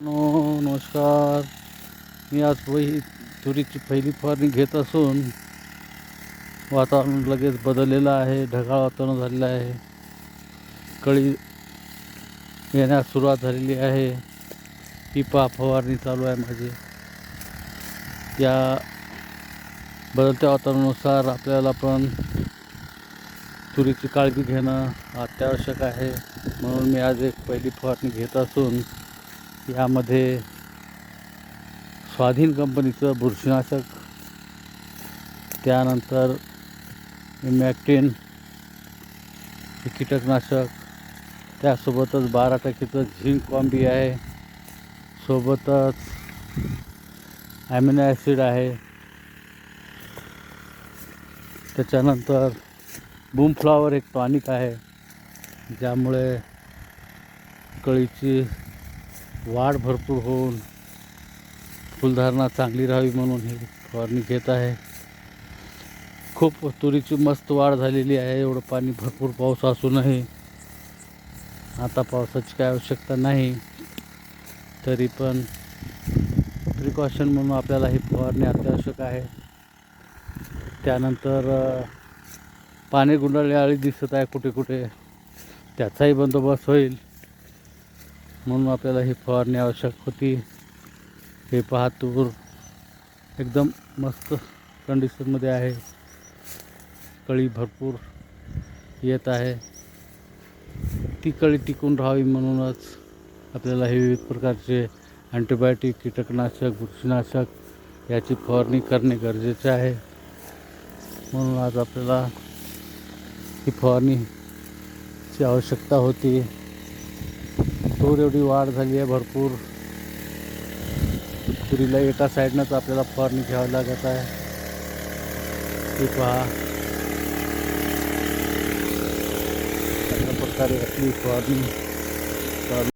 No नमस्कार. मी आज वही तुरीची पहिली फवारणी घेत असून वातावरण लगेच बदललेलं आहे ढगाळ वातावरण झालेलं आहे. कळी येण्यास सुरुवात झालेली आहे. ही फवारणी चालू आहे माझी. या बदलत्या वातावरणानुसार आपल्याला पण तुरीची काळजी घेणं अत्यावश्यक आहे. म्हणून मी आज एक पहिली फवारणी घेत असून यामध्ये स्वाधीन कंपनीचं बुरशीनाशक त्यानंतर मॅक्टिन हे कीटकनाशक त्यासोबतच बारा टक्केचं झिंक कॉम्बी आहे. सोबतच ॲमिनो ॲसिड आहे. त्याच्यानंतर बूमफ्लॉवर एक टॉनिक आहे ज्यामुळे कळीची वाढ भरपूर होऊन फुलधारणा चांगली राहावी म्हणून हे फवारणी घेत आहे. खूप तुरीची मस्त वाढ झालेली आहे. एवढं पाणी भरपूर पाऊस असूनही आता पावसाची काय आवश्यकता नाही. तरी पण प्रिकॉशन म्हणून आपल्याला ही फवारणी अत्यावश्यक आहे. त्यानंतर पाणी गुंडाळी आळी दिसत आहे कुठे कुठे त्याचाही बंदोबस्त होईल. म्हणून आपल्याला ही फवारणी आवश्यक होती. हे पहा तूर एकदम मस्त कंडिशनमध्ये आहे. कळी भरपूर येत आहे. ती कळी टिकून राहावी म्हणूनच आपल्याला हे विविध प्रकारचे अँटीबायोटिक कीटकनाशक बुरशीनाशक याची फवारणी करणे गरजेचे आहे. म्हणून आज आपल्याला ही फवारणीची आवश्यकता होती. तूर एवढी वाढ आहे भरपूर. तुरीला एका साईडनंच आपल्याला फवारणी घ्यावी लागत आहे. ती पहा. अशा प्रकारे आपली